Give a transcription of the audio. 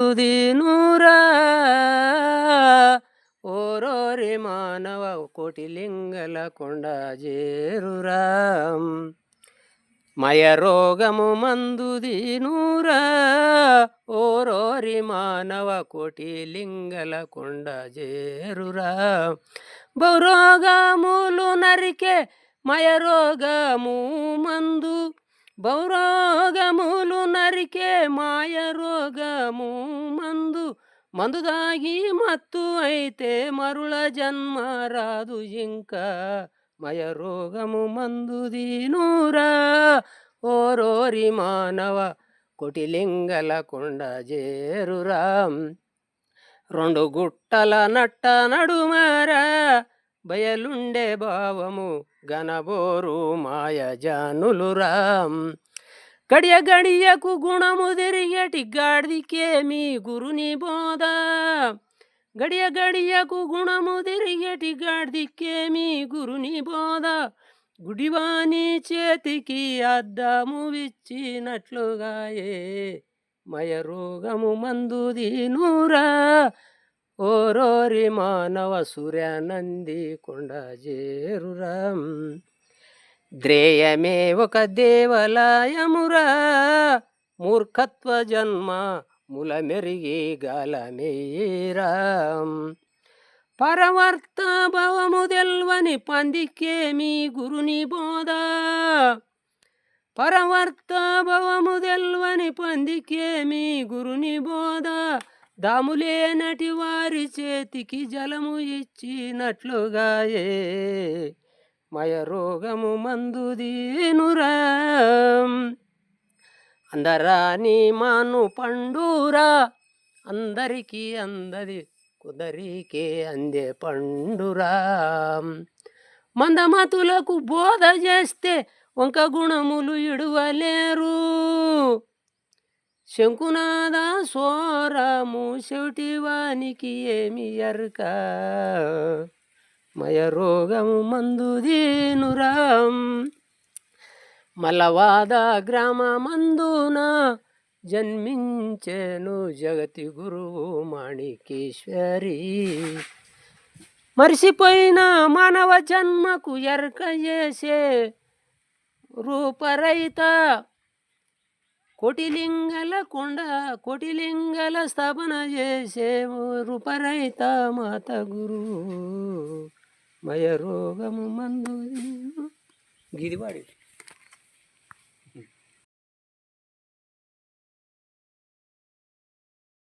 దీనురా ఓరోరి మానవ కోటి లింగల కొండ చేరురా మయ రోగము మందు నూరా ఓరోరి మానవ కోటి లింగల కొండ చేరురా బౌరోగములు నరికే మయ రోగము మందు బౌరోగములు నరికే మాయ రోగము మందు మందు దాగి మత్తు అయితే మరుల జన్మ రాదు ఇంకా. మయ రోగము మందు దీనూరా ఓరోరి మానవ కొటిలింగల కొండ చేరురా. రెండు గుట్టల నట్ట నడుమారా బయలుండే భావము గనబోరు మాయ జానులురామ్ గడియ గడియకు గుణము తిరిగేటి గాడిదికే గురుని బోధ. గడియ గడియకు గుణము తిరిగటి గాడిదికే గురుని బోధ. గుడివాని చేతికి అద్దము విచ్చినట్లుగాయే మయ రోగము మందు దీనురా. ఓరోరి మానవ సూర్యానంది కొండ జేరురం ద్రేయమే ఒక దేవలాయమురా. మూర్ఖత్వ జన్మ ముల మెరిగి గాలమేరాం. పరవర్త భవము తెల్వని పందికే మీ గురుని బోధ. పరవర్త భవము తెల్వని పందికే మీ గురుని బోధ. దాములేనటి వారి చేతికి జలము ఇచ్చినట్లుగాయే మయ రోగము మందు దీనురా. అందరాని మాను పండురా. అందరికీ అందది కుదరికే అందే పండురా. మందమతులకు బోధ చేస్తే వంక గుణములు ఇడువలేరు. శంకునాద సోరము చెవిటివానికి ఏమి ఎరక మయ రోగము మందు దీనురాం. మలవాద గ్రామ మందున జన్మించెను జగతి గురువు మాణికేశ్వరి. మరిసిపోయిన మానవ జన్మకు ఎరక చేసే రూపరహిత కోటిలింగల కొండ కోటిలింగల స్థాపన చేసే రూపరైత మాత గురు. మయ రోగము మందు గిదివాడి